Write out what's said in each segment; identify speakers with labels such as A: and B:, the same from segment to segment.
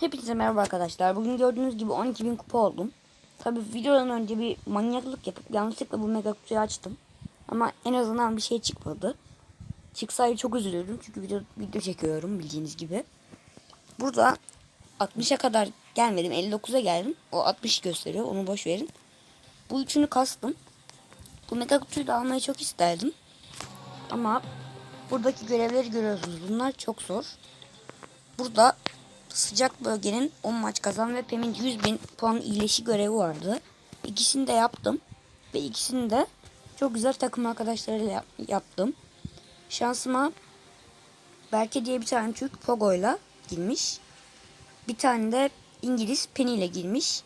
A: Hepinize merhaba arkadaşlar. Bugün gördüğünüz gibi 12.000 kupa oldum. Tabi videodan önce bir manyaklık yapıp yanlışlıkla bu mega kutuyu açtım. Ama en azından bir şey çıkmadı. Çıksaydı çok üzülürdüm çünkü video, video çekiyorum bildiğiniz gibi. Burada 60'a kadar gelmedim. 59'a geldim. O 60 gösteriyor. Onu boş verin. Bu üçünü kastım. Bu mega kutuyu da almayı çok isterdim. Ama buradaki görevleri görüyorsunuz. Bunlar çok zor. Burada sıcak bölgenin 10 maç kazan ve Pem'in 100 bin puan iyileşi görevi vardı. İkisini de yaptım. Ve ikisini de çok güzel takım arkadaşlarıyla yap- yaptım. Şansıma Berke diye bir tane Türk Pogo'yla girmiş. Bir tane de İngiliz Penny ile girmiş.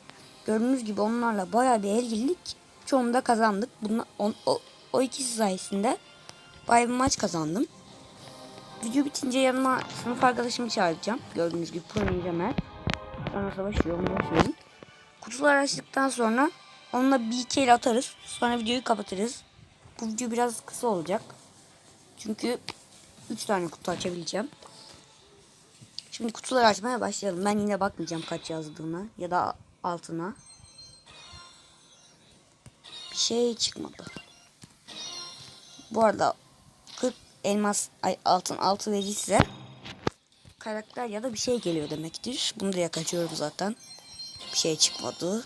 A: Gördüğünüz gibi onlarla bayağı bir ilgilik. Çoğunu da kazandık. Bunlar, on- o, o ikisi sayesinde bayağı bir maç kazandım. Video bitince yanıma sınıf arkadaşımı çağıracağım. Gördüğünüz gibi Pro Ninja Mert. Sonra savaşıyor onu boş verin. Kutuları açtıktan sonra onunla bir iki el atarız. Sonra videoyu kapatırız. Bu video biraz kısa olacak. Çünkü 3 tane kutu açabileceğim. Şimdi kutuları açmaya başlayalım. Ben yine bakmayacağım kaç yazdığına ya da altına. Bir şey çıkmadı. Bu arada 40 elmas ay, altın altı verirse karakter ya da bir şey geliyor demektir. Bunu da kaçıyorum zaten. Bir şey çıkmadı.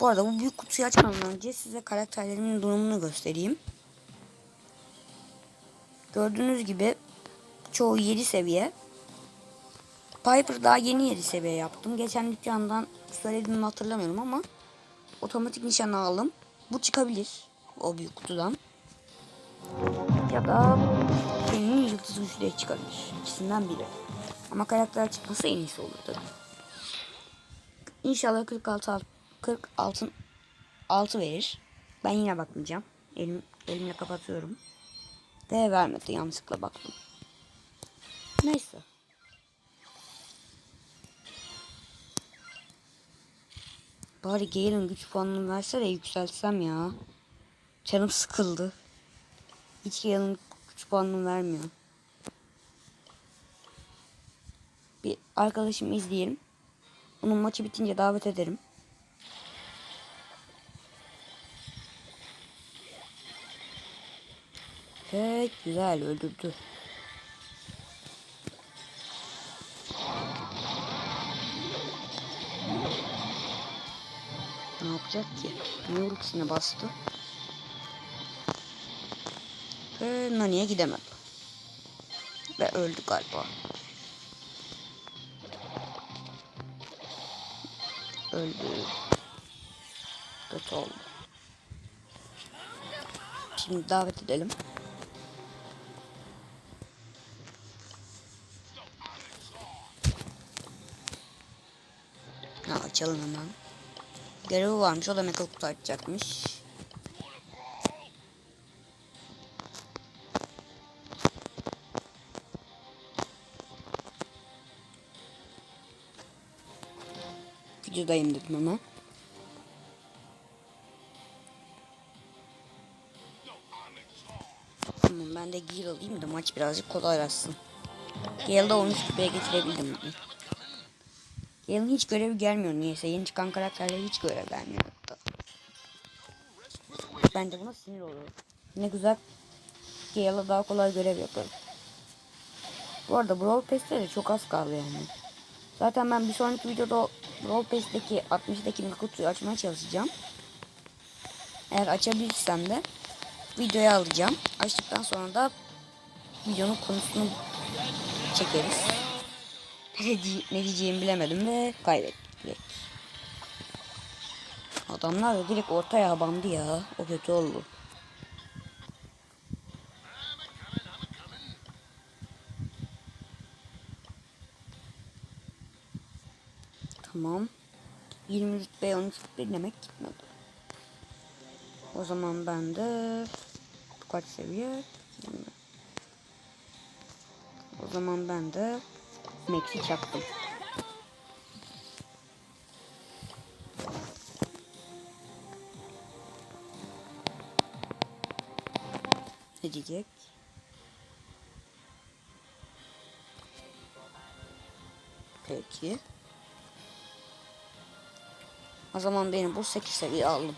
A: Bu arada bu büyük kutuyu açmadan önce size karakterlerimin durumunu göstereyim. Gördüğünüz gibi çoğu 7 seviye. Piper daha yeni 7 seviye yaptım. Geçen dükkandan söylediğimi hatırlamıyorum ama otomatik nişan aldım. Bu çıkabilir o büyük kutudan. Ya da senin yıldız güçlüğe çıkabilir. İkisinden biri. Ama karakter çıkması en iyisi olur tabii. İnşallah 46 alt- 40 altın 6 verir. Ben yine bakmayacağım. Elim, elimle kapatıyorum. Ve vermedi yanlışlıkla baktım. Neyse. Bari Gale'ın güç puanını verse yükseltsem ya. Canım sıkıldı. Hiç Gale'ın güç puanını vermiyor. Bir arkadaşımı izleyelim. Onun maçı bitince davet ederim. Evet güzel öldürdü. Ne yapacak ki? Niye ultisine bastı? Ve Nani'ye gidemedi. Ve öldü galiba. Öldü. Kötü oldu. Şimdi davet edelim. Ha, açalım hemen. Görevi varmış. O da metal kutu açacakmış. Videodayım dedim ama. Tamam ben de Gale alayım da maç birazcık kolaylaşsın. Gale'da 13 kupaya getirebildim. Gale'ın hiç görevi gelmiyor niyeyse. Yeni çıkan karakterler hiç görev vermiyor. Ben de buna sinir oluyorum. Ne güzel Gale'a daha kolay görev yaparım. Bu arada Brawl Pass'te de çok az kaldı yani. Zaten ben bir sonraki videoda Brawl Pass'teki 60'daki mega kutuyu açmaya çalışacağım. Eğer açabilirsem de videoya alacağım. Açtıktan sonra da videonun konusunu çekeriz. Ne, diye- ne diyeceğimi bilemedim ve kaybettik. Adamlar da direkt ortaya bandı ya. O kötü oldu. Tamam. 20 rütbe 13 rütbe demek gitmedi. O zaman ben de kaç seviye? O zaman ben de Max'i çaktım. Ne diyecek? Peki. O zaman benim bu 8 seviye aldım.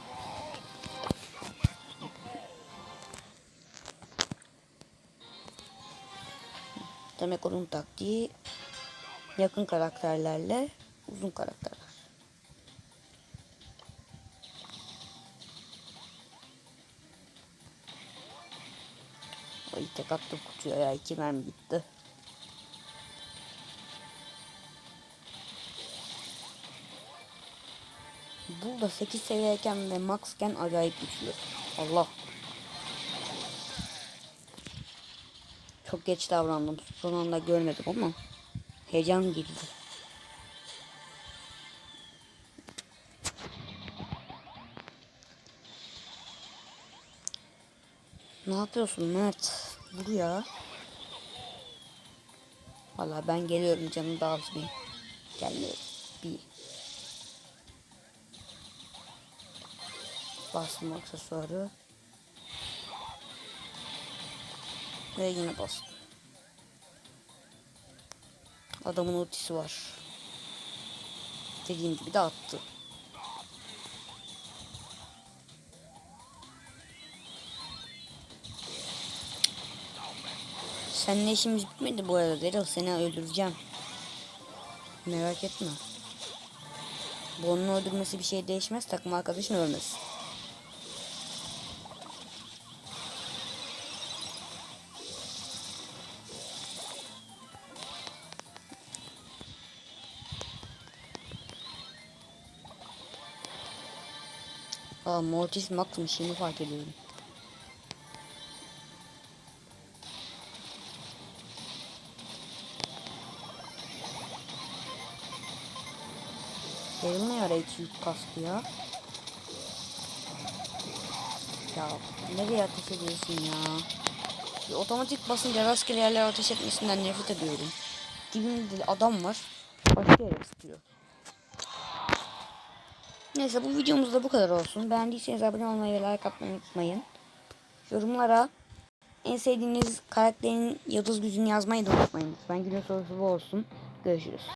A: Demek onun taktiği yakın karakterlerle uzun karakterler. Ay tek attım kutuya ya iki mermi gitti. Burada 8 seviyeyken ve maxken acayip güçlü. Allah. Çok geç davrandım. Son anda görmedim ama heyecan girdi. Ne yapıyorsun Mert? Buraya. Valla ben geliyorum canım bir. Gelmiyorum. Bir. Bastım aksesuarı. Ve yine bastım. Adamın ultisi var. Dediğim gibi de attı. Seninle işimiz bitmedi bu arada Daryl. Seni öldüreceğim. Merak etme. Bu onun öldürmesi bir şey değişmez. Takım arkadaşın ölmez. Aa Mortis Max'mış şimdi fark ediyorum. Daryl ne ara iki yük kastı ya? Ya nereye ateş ediyorsun ya? Bir otomatik basınca rastgele yerlere ateş etmesinden nefret ediyorum. Dibimde adam var. Başka yere sıkıyor. Neyse bu videomuz da bu kadar olsun. Beğendiyseniz abone olmayı ve like atmayı unutmayın. Yorumlara en sevdiğiniz karakterin yıldız gücünü yazmayı da unutmayın. Ben günün sorusu bu olsun. Görüşürüz.